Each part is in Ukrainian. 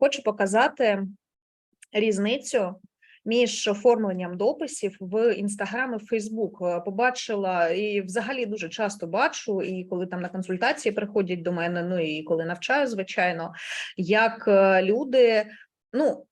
Хочу показати різницю між оформленням дописів в Інстаграм і Фейсбук. Побачила і взагалі дуже часто бачу, і коли там на консультації приходять до мене, ну і коли навчаю, звичайно, як е, люди, ну.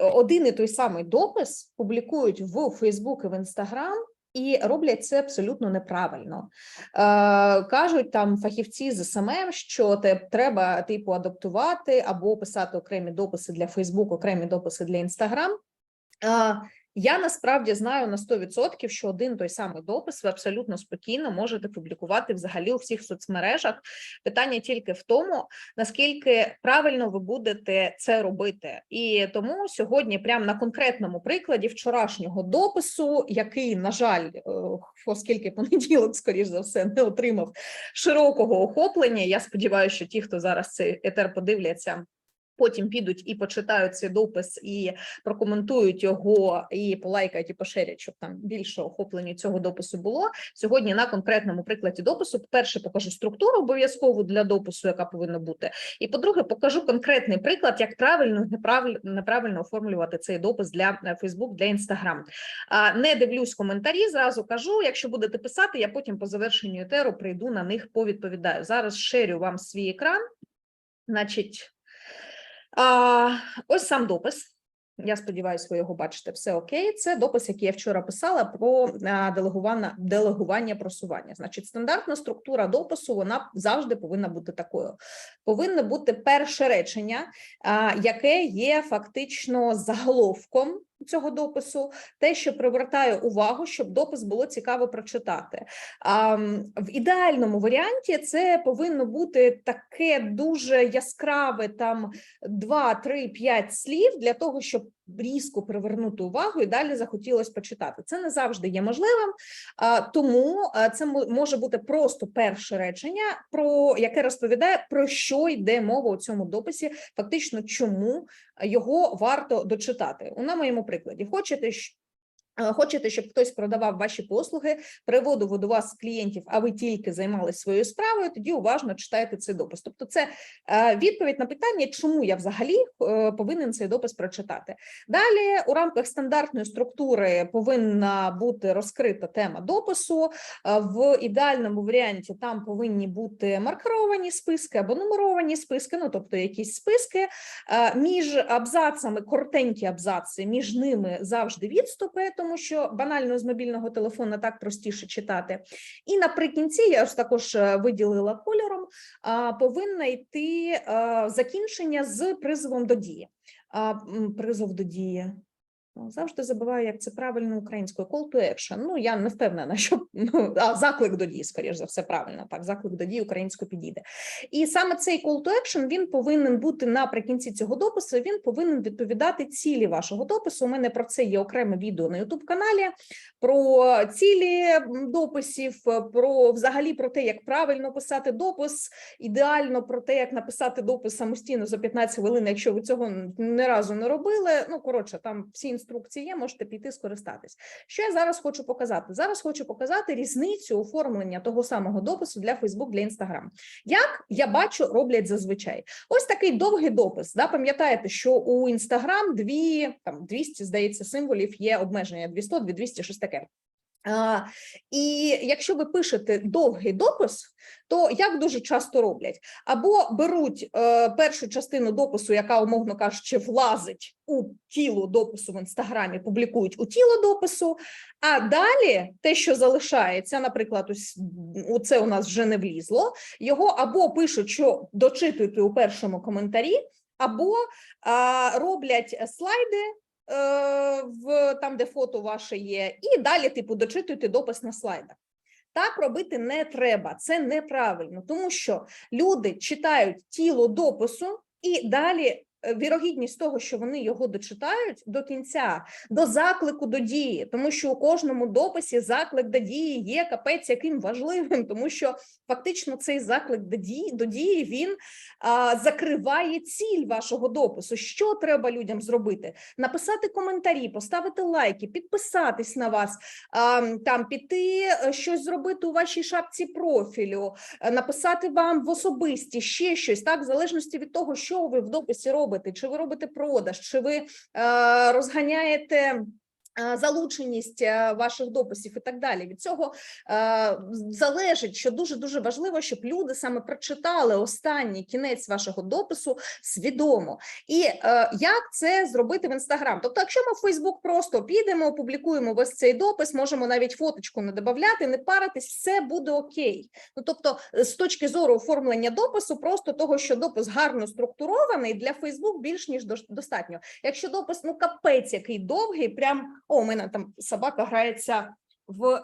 Один і той самий допис публікують в Фейсбук і в Інстаграм, і роблять це абсолютно неправильно. Е, кажуть там фахівці з СММ, що те треба типу адаптувати або писати окремі дописи для Фейсбук, окремі дописи для Інстаграм. Я насправді знаю на 100%, що один той самий допис ви абсолютно спокійно можете публікувати взагалі у всіх соцмережах. Питання тільки в тому, наскільки правильно ви будете це робити. І тому сьогодні, прямо на конкретному прикладі вчорашнього допису, який, на жаль, е, оскільки понеділок, скоріш за все, не отримав широкого охоплення. Я сподіваюся, що ті, хто зараз цей етер подивляться. Потім підуть і почитають цей допис, і прокоментують його, і полайкають, і поширять, щоб там більше охоплення цього допису було. Сьогодні на конкретному прикладі допису, по-перше, покажу структуру обов'язкову для допису, яка повинна бути. І по-друге, покажу конкретний приклад, як правильно неправильно оформлювати цей допис для Facebook, для. А, Не дивлюсь коментарі. Зразу кажу. Якщо будете писати, я потім по завершенню етеру прийду на них, повідповідаю. Зараз шерю вам свій екран. Значить. А, ось сам допис. Я сподіваюся, ви його бачите. Все окей. Це допис, який я вчора писала про делегування, делегування просування. Значить, стандартна структура допису вона завжди повинна бути такою. Повинне бути перше речення, яке є фактично заголовком цього допису, те, що привертає увагу, щоб допис було цікаво прочитати. А, в ідеальному варіанті це повинно бути таке дуже яскраве, там 2, 3, 5 слів для того, щоб різко привернути увагу і далі захотілося почитати. Це не завжди є можливим, тому це може бути просто перше речення, про яке розповідає про що йде мова у цьому дописі, фактично чому його варто дочитати. У на моєму прикладі хочете Хочете, щоб хтось продавав ваші послуги, приводив до вас клієнтів, а ви тільки займалися своєю справою, тоді уважно читайте цей допис. Тобто, це е, відповідь на питання, чому я взагалі е, повинен цей допис прочитати. Далі у рамках стандартної структури повинна бути розкрита тема допису. Е, В ідеальному варіанті там повинні бути маркеровані списки або нумеровані списки, ну тобто якісь списки. Е, Між абзацами коротенькі абзаци, між ними завжди відступи, тому що банально з мобільного телефона так простіше читати. І наприкінці я ось також е, виділила кольором. Повинна йти е, закінчення з призовом до дії. Призов до дії. Ну, Завжди забуваю, як це правильно українською. Call to action. Ну, я не впевнена, що ну, а, заклик до дії, скоріш за все, правильно. Так, заклик до дії українською підійде. І саме цей call to action, він повинен бути наприкінці цього допису. Він повинен відповідати цілі вашого допису. У мене про це є окреме відео на youtube каналі про цілі дописів, про взагалі про те, як правильно писати допис, ідеально про те, як написати допис самостійно за 15 хвилин, якщо ви цього н- ні разу не робили. Ну коротше, там всі інструкції є, можете піти скористатись. Що я зараз хочу показати? Зараз хочу показати різницю оформлення того самого допису для Facebook, для Instagram. Як я бачу, роблять зазвичай. Ось такий довгий допис. Да, пам'ятаєте, що у Instagram дві там 200, здається, символів є обмеження 200, 200, щось таке. І якщо ви пишете довгий допис, то як дуже часто роблять, або беруть е, першу частину допису, яка, умовно кажучи, влазить у тіло допису в інстаграмі, публікують у тіло допису, а далі те, що залишається, наприклад, ось це у нас вже не влізло, його або пишуть, що дочитуйте у першому коментарі, або а, роблять слайди в там, де фото ваше є, і далі, типу, дочитуйте допис на слайдах. Так робити не треба, це неправильно, тому що люди читають тіло допису і далі е, вірогідність того, що вони його дочитають до кінця, до заклику до дії, тому що у кожному дописі заклик до дії є капець яким важливим, тому що фактично цей заклик до дії, до дії він а, закриває ціль вашого допису. Що треба людям зробити? Написати коментарі, поставити лайки, підписатись на вас, а, там піти е, щось зробити у вашій шапці профілю, е, написати вам в особисті ще щось, так, в залежності від того, що ви в дописі робите, чи ви робите продаж, чи ви е, розганяєте. Залученість е, ваших дописів і так далі від цього е, залежить, що дуже дуже важливо, щоб люди саме прочитали останній кінець вашого допису свідомо. І е, як це зробити в інстаграм? Тобто, якщо ми в Фейсбук просто підемо, опублікуємо весь цей допис, можемо навіть фоточку не додавати, не паритись, все буде окей. Ну тобто, з точки зору оформлення допису, просто того, що допис гарно структурований, для Фейсбук більш ніж дос- достатньо. Якщо допис ну капець, який довгий, прям о, у мене там собака грається в е,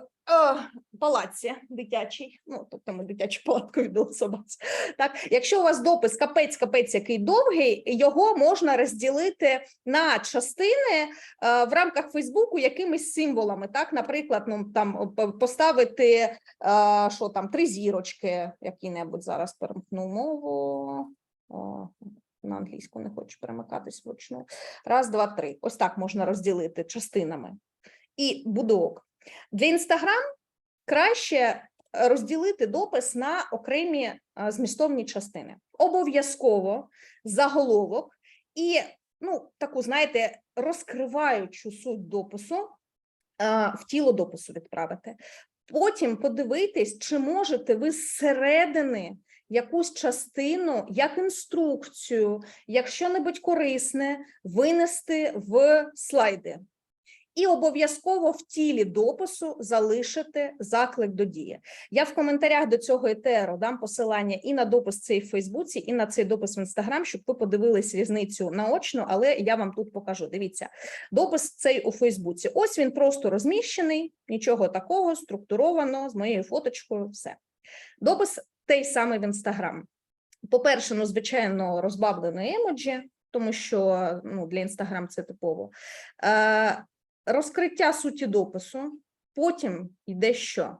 палаці дитячий. Ну тобто ми дитячу палатку віддали собаці. Так, якщо у вас допис капець, капець, який довгий, його можна розділити на частини е, в рамках Фейсбуку якимись символами. Так, наприклад, ну там поставити е, що там три зірочки, які-небудь зараз перемкну мову. На англійську не хочу перемикатись вручну. Раз, два, три. Ось так можна розділити частинами. І будок. Для Інстаграм краще е, розділити допис на окремі е, змістовні частини. Обов'язково заголовок і ну, таку, знаєте, розкриваючу суть допису е, в тіло допису відправити. Потім подивитись, чи можете ви зсередини якусь частину, як інструкцію, як що-небудь корисне винести в слайди. І обов'язково в тілі допису залишити заклик до дії. Я в коментарях до цього етеру дам посилання і на допис цей в Фейсбуці, і на цей допис в Інстаграм, щоб ви подивились різницю наочно, але я вам тут покажу. Дивіться, допис цей у Фейсбуці. Ось він просто розміщений, нічого такого, структуровано, з моєю фоточкою, все. Допис той самий в Інстаграм. По-перше, ну, звичайно, розбавлено емоджі, тому що ну, для Інстаграм це типово. Е, розкриття суті допису, потім йде що?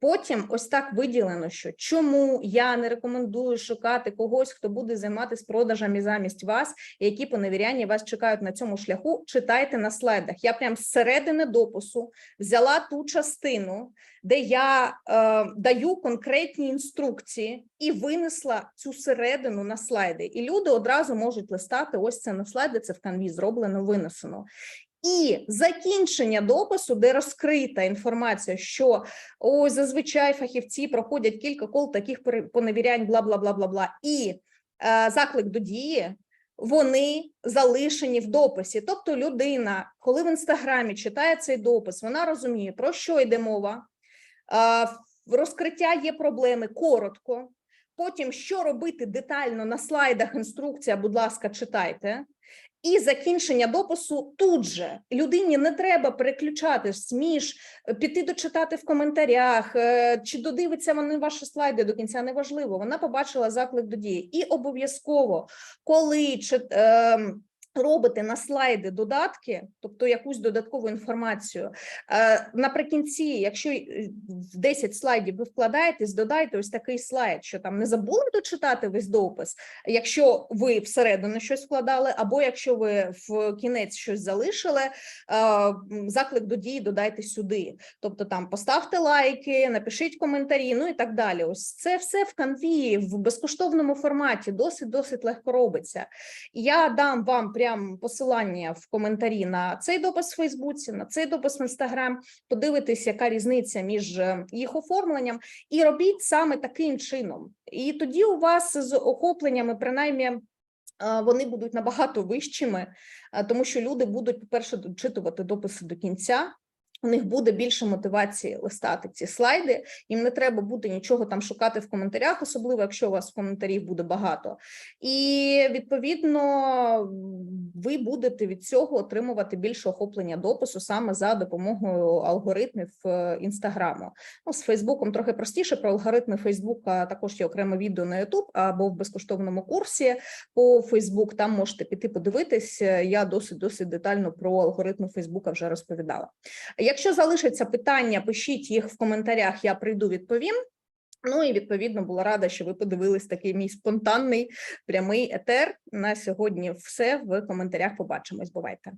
Потім ось так виділено, що чому я не рекомендую шукати когось, хто буде займатися продажами замість вас, які поневіряння вас чекають на цьому шляху. Читайте на слайдах. Я прям зсередини допису взяла ту частину, де я е, даю конкретні інструкції і винесла цю середину на слайди. І люди одразу можуть листати. Ось це на слайди. Це в канві зроблено, винесено. І закінчення допису, де розкрита інформація, що ось зазвичай фахівці проходять кілька кол таких поневірянь, бла бла бла бла бла, і е, заклик до дії. Вони залишені в дописі. Тобто, людина, коли в інстаграмі читає цей допис, вона розуміє, про що йде мова. е, розкриття є проблеми коротко. Потім, що робити детально на слайдах, інструкція, будь ласка, читайте. І закінчення допису тут же людині не треба переключатись між е, піти дочитати в коментарях, е, чи додивиться вони ваші слайди до кінця. Неважливо. Вона побачила заклик до дії. І обов'язково, коли чи, ем, робите на слайди додатки, тобто якусь додаткову інформацію. е, Наприкінці, якщо е, в 10 слайдів ви вкладаєтесь, додайте ось такий слайд, що там не забули дочитати весь допис, якщо ви всередину щось вкладали, або якщо ви в кінець щось залишили, е, заклик до дії додайте сюди. Тобто там поставте лайки, напишіть коментарі, ну і так далі. Ось це все в канві в безкоштовному форматі, досить досить легко робиться. Я дам вам прям посилання в коментарі на цей допис в Фейсбуці, на цей допис в Інстаграм. Подивитись, яка різниця між е, їх оформленням, і робіть саме таким чином. І тоді у вас з охопленнями, принаймні. е, Вони будуть набагато вищими, е, тому що люди будуть, по-перше, дочитувати дописи до кінця. У них буде більше мотивації листати ці слайди. Їм не треба буде нічого там шукати в коментарях, особливо якщо у вас коментарів буде багато. І відповідно ви будете від цього отримувати більше охоплення допису саме за допомогою алгоритмів е, інстаграму. Ну, з Фейсбуком трохи простіше. Про алгоритми Фейсбука також є окреме відео на YouTube або в безкоштовному курсі по Фейсбук. Там можете піти подивитись. Е, Я досить досить детально про алгоритми Фейсбука вже розповідала. Якщо залишаться питання, пишіть їх в коментарях. Я прийду відповім. Ну і відповідно була рада, що ви подивились такий мій спонтанний прямий етер. На сьогодні все в коментарях. Побачимось. Бувайте.